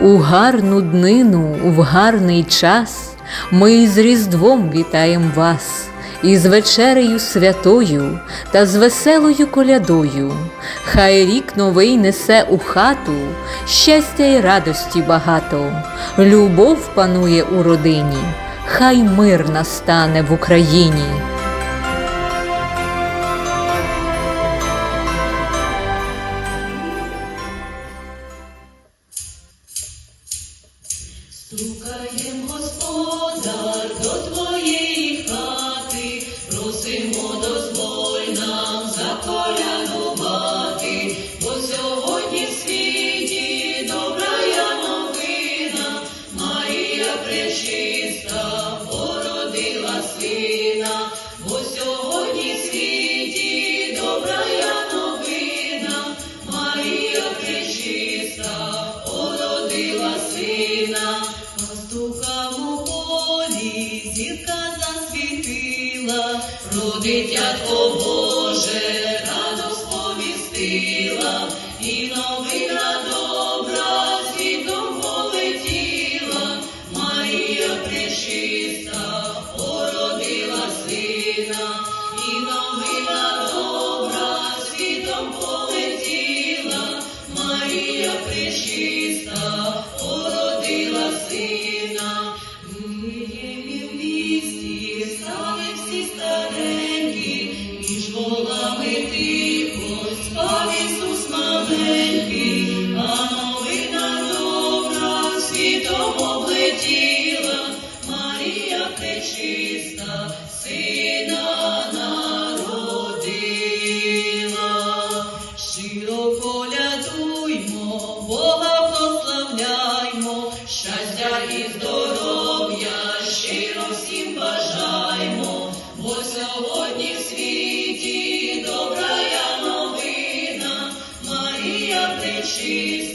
У гарну днину, в гарний час ми з Різдвом вітаєм вас, із вечерею святою та з веселою колядою. Хай рік новий несе у хату щастя й радості багато, любов панує у родині, хай мир настане в Україні. Стукаєм, Господа до твоєї хати, просимо дозволь нам заколядувати, бо сьогодні світі я новина, Марія пречиста породила сина, про Боже радо сповістила, і новина добра світом полетіла, Марія пречиста породила сина, і новина добра світом полетіла, Марія пречиста пречиста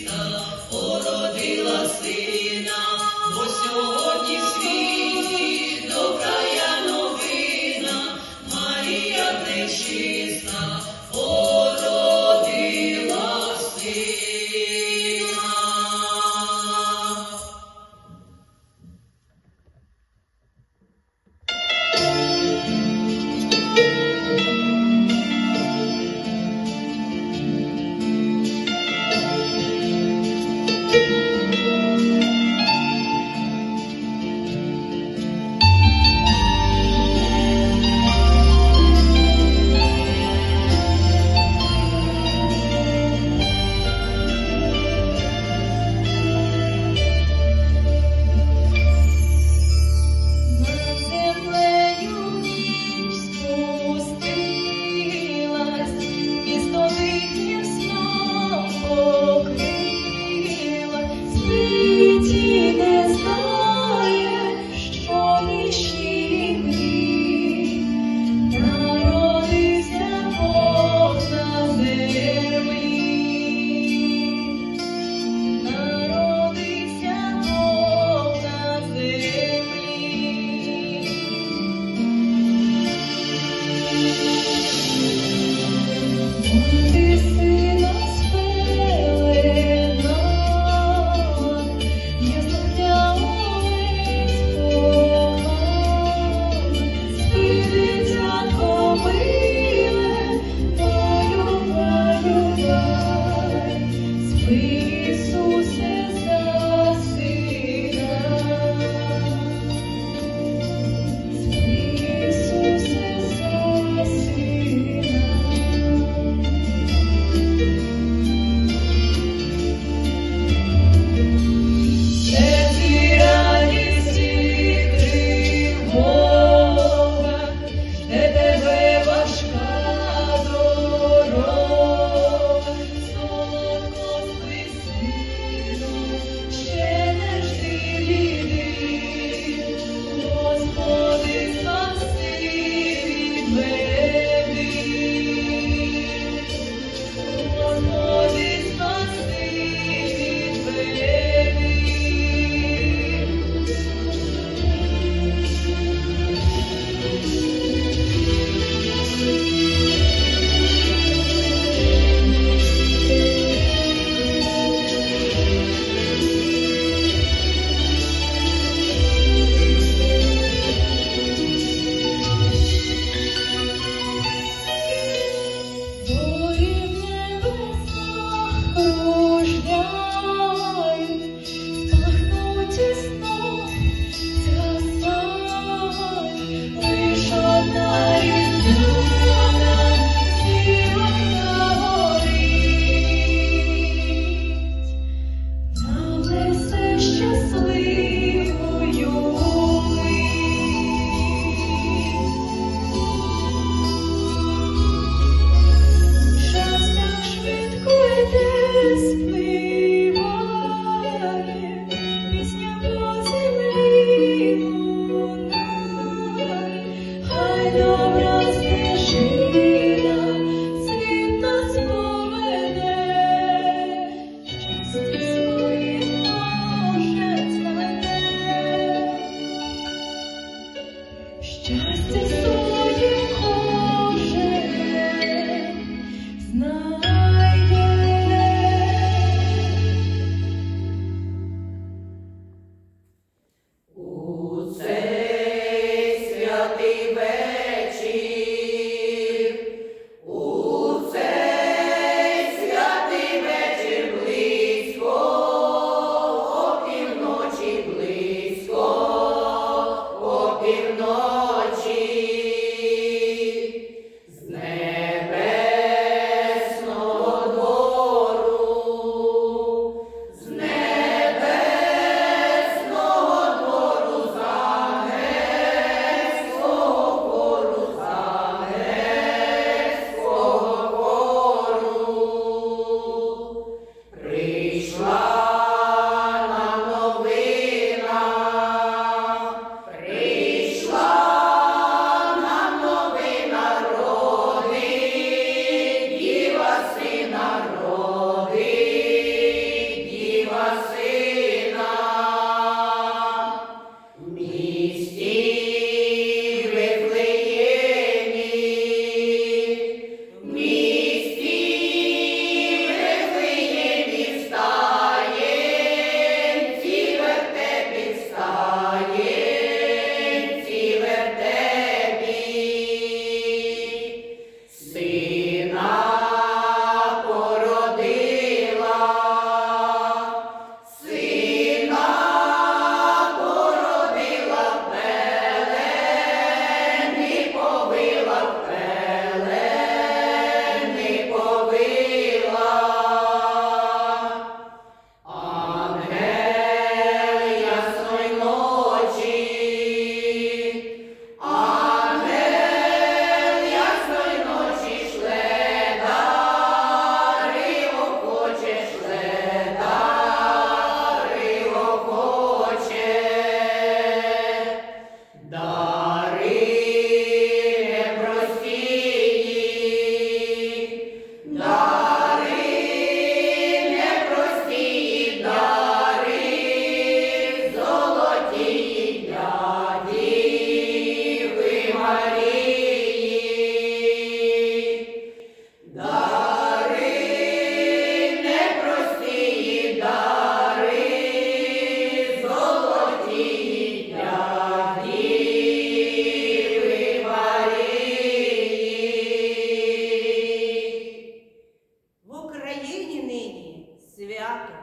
свято,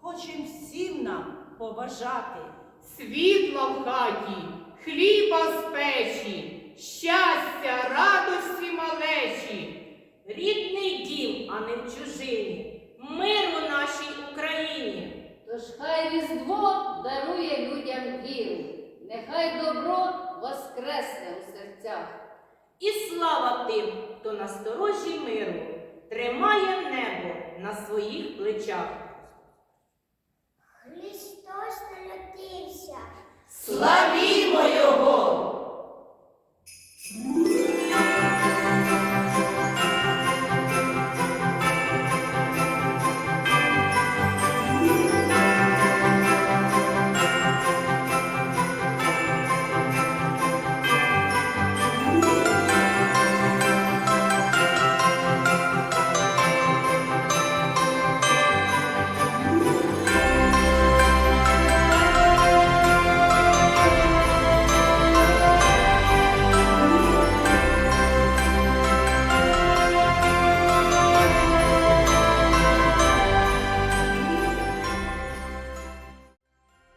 хочем всім нам побажати. Світла в хаті, хліба з печі, щастя, радості малечі. Рідний дім, а не в чужині, миру нашій Україні. Тож хай Різдво дарує людям віру, нехай добро воскресне у серцях. І слава тим, хто на сторожі миру тримає небо на своїх плечах. Христос народився. Славімо Його!